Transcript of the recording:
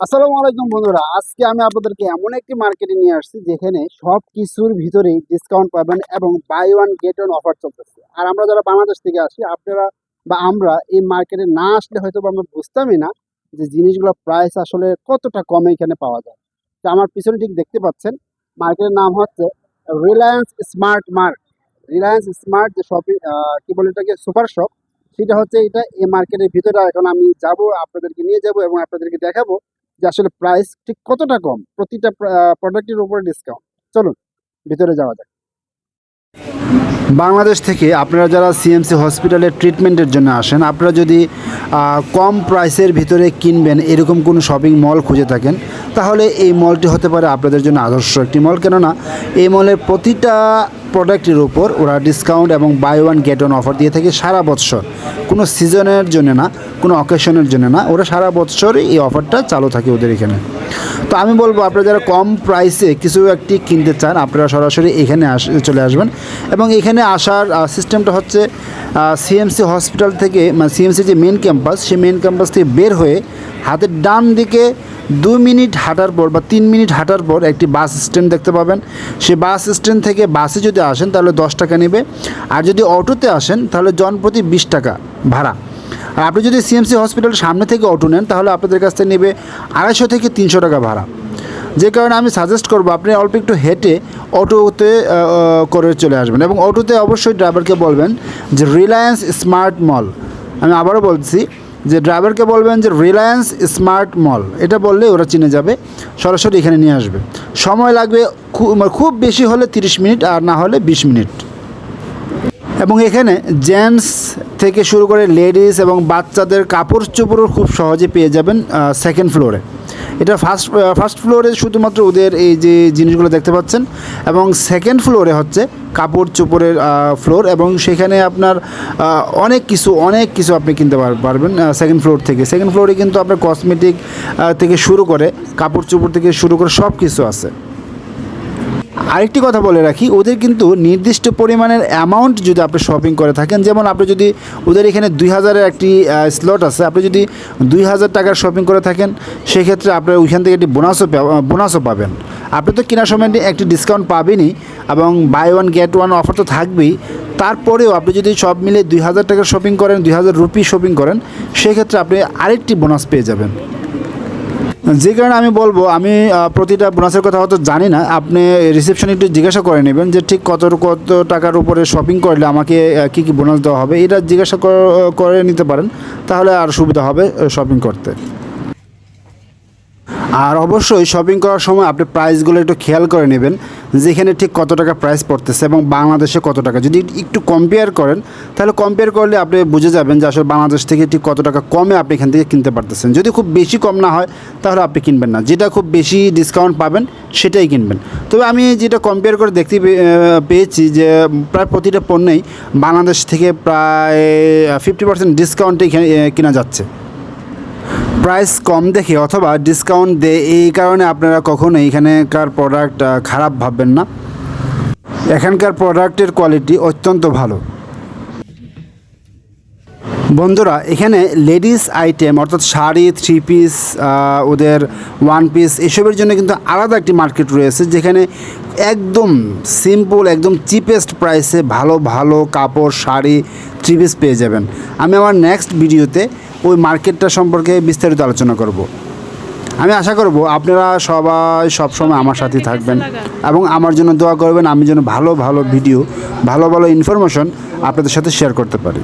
আসসালামু আলাইকুম বন্ধুরা, আজকে আমি আপনাদেরকে এমন একটি মার্কেটে নিয়ে আসছি যেখানে সব কিছুর ভিতরেই ডিসকাউন্ট পাবেন এবং buy one get one offer চলতেছে। আর আমরা যারা বাংলাদেশ থেকে আসি, আপনারা বা আমরা এই মার্কেটে না আসলে হয়তো আমরা বুঝতামই না যে জিনিসগুলোর প্রাইস আসলে কতটা কমে এখানে পাওয়া যায়। তো আমার পিছনে ঠিক দেখতে পাচ্ছেন মার্কেটের নাম হচ্ছে Reliance Smart Mart Reliance Smart যে শপিং কি বলে এটাকে সুপার শপ সেটা হচ্ছে এটা এই মার্কেটের ভিতরে। এখন আমি যাব, আপনাদেরকে নিয়ে যাব এবং আপনাদেরকে দেখাবো যে আসলে প্রাইস ঠিক কতটা কম? প্রতিটা প্রোডাক্টের উপরে ডিসকাউন্ট চলুন, ভিতরে যাওয়া যাক। বাংলাদেশ থেকে আপনারা যারা সিএমসি হসপিটালে ট্রিটমেন্টের জন্য আসেন, আপনারা যদি কম প্রাইসের ভিতরে কিনবেন, এরকম কোনো শপিং মল খুঁজে থাকেন, তাহলে এই মলটি হতে পারে আপনাদের জন্য আদর্শ একটি মল কেননা, এই মলের প্রতিটা প্রোডাক্টের উপর ওরা ডিসকাউন্ট এবং buy one get one offer দিয়ে থাকে সারা বছর। কোনো সিজনের জন্য না, কোনো অকেশনের জন্য না, ওরা সারা বছরই এই অফারটা চালু থাকে ওদের এখানে। তো আমি বলব, আপনারা যারা কম প্রাইসে কিছু একটি কিনতে চান, আপনারা সরাসরি এখানে আস, চলে আসবেন। এবং এখানে আসার সিস্টেমটা হচ্ছে সিএমসি হসপিটাল থেকে মানে সিএমসি যে মেন ক্যাম্পাস সেই মেন ক্যাম্পাস থেকে বের হয়ে হাতের ডান দিকে দু মিনিট হাঁটার পর বা তিন মিনিট হাঁটার পর একটি বাস স্ট্যান্ড দেখতে পাবেন। সেই বাস স্ট্যান্ড থেকে বাসে যদি আসেন, তাহলে দশ টাকা নেবে। আর যদি অটোতে আসেন, তাহলে জনপ্রতি বিশ টাকা ভাড়া। আর আপনি যদি সিএমসি হসপিটাল সামনে থেকে অটো নেন, তাহলে আপনাদের কাছ থেকে নেবে আড়াইশো থেকে তিনশো টাকা ভাড়া। যে কারণে আমি সাজেস্ট করব, আপনি অল্প একটু হেঁটে অটোতে করে চলে আসবেন। এবং অটোতে অবশ্যই ড্রাইভারকে বলবেন যে রিলায়েন্স স্মার্ট মল আমি আবারও বলছি যে ড্রাইভারকে বলবেন যে রিলায়েন্স স্মার্ট মল। এটা বললে ওরা চিনে যাবে, সরাসরি এখানে নিয়ে আসবে। সময় লাগবে খুব খুব বেশি হলে তিরিশ মিনিট আর না হলে বিশ মিনিট। এবং এখানে জেন্টস থেকে শুরু করে লেডিস এবং বাচ্চাদের কাপড় চোপড়ও খুব সহজে পেয়ে যাবেন সেকেন্ড ফ্লোরে এটা ফার্স্ট ফার্স্ট ফ্লোরে শুধুমাত্র ওদের এই যে জিনিসগুলো দেখতে পাচ্ছেন এবং সেকেন্ড ফ্লোরে হচ্ছে কাপড় চোপড়ের ফ্লোর এবং সেখানে আপনার অনেক কিছু অনেক কিছু আপনি কিনতে পার- পারবেন সেকেন্ড ফ্লোর থেকে। সেকেন্ড ফ্লোরে কিন্তু আপনার কসমেটিক থেকে শুরু করে, কাপড় চোপড় থেকে শুরু করে সব কিছু আছে। আরেকটি কথা বলে রাখি, ওদের কিন্তু নির্দিষ্ট পরিমাণের অ্যামাউন্ট যদি আপনি শপিং করে থাকেন, যেমন আপনি যদি ওদের এখানে দুই হাজারের একটি স্লট আছে, আপনি যদি দুই হাজার টাকার শপিং করে থাকেন, সেক্ষেত্রে আপনার ওইখান থেকে একটি বোনাসও বোনাসও পাবেন। আপনি তো কেনার সময় একটি ডিসকাউন্ট পাবেনই এবং buy one get one offer তো থাকবেই। তারপরেও আপনি যদি সব মিলে দুই হাজার টাকার শপিং করেন, দুই হাজার রুপি শপিং করেন, সেক্ষেত্রে আপনি আরেকটি বোনাস পেয়ে যাবেন। যে কারণে আমি বলব, আমি প্রতিটা বোনাসের কথা হয়তো জানি না, আপনি রিসেপশনে একটু জিজ্ঞাসা করে নেবেন যে ঠিক কত কত টাকার উপরে শপিং করলে আমাকে কী কী বোনাস দেওয়া হবে, এটা জিজ্ঞাসা করে নিতে পারেন, তাহলে আর সুবিধা হবে শপিং করতে। আর অবশ্যই শপিং করার সময় আপনি প্রাইসগুলো একটু খেয়াল করে নেবেন, যেখানে ঠিক কত টাকা প্রাইস পড়তেছে এবং বাংলাদেশে কত টাকা। যদি একটু কম্পেয়ার করেন, তাহলে কম্পেয়ার করলে আপনি বুঝে যাবেন যে আসলে বাংলাদেশ থেকে ঠিক কত টাকা কমে আপনি এখান থেকে কিনতে পারতেছেন। যদি খুব বেশি কম না হয়, তাহলে আপনি কিনবেন না। যেটা খুব বেশি ডিসকাউন্ট পাবেন, সেটাই কিনবেন। তবে আমি যেটা কম্পেয়ার করে দেখতে পেয়েছি যে প্রায় প্রতিটা পণ্যেই বাংলাদেশ থেকে প্রায় ফিফটি পার্সেন্ট ডিসকাউন্টে কেনা যাচ্ছে। প্রাইস কম দেখে অথবা ডিসকাউন্ট দেয়, এই কারণে আপনারা কখনো এখানকার প্রোডাক্ট খারাপ ভাববেন না। এখানকার প্রোডাক্টের কোয়ালিটি অত্যন্ত ভালো। বন্ধুরা এখানে লেডিস আইটেম অর্থাৎ শাড়ি থ্রি পিস ওদের ওয়ান পিস এসবের জন্য কিন্তু আলাদা একটি মার্কেট রয়েছে যেখানে একদম সিম্পল একদম চিপেস্ট প্রাইসে ভালো ভালো কাপড় শাড়ি থ্রি পিস পেয়ে যাবেন। আমি আমার নেক্সট ভিডিওতে ওই মার্কেটটা সম্পর্কে বিস্তারিত আলোচনা করব। আমি আশা করব আপনারা সবাই সবসময় আমার সাথে থাকবেন এবং আমার জন্য দোয়া করবেন আমি যেন ভালো ভালো ভিডিও ভালো ভালো ইনফরমেশন আপনাদের সাথে শেয়ার করতে পারি।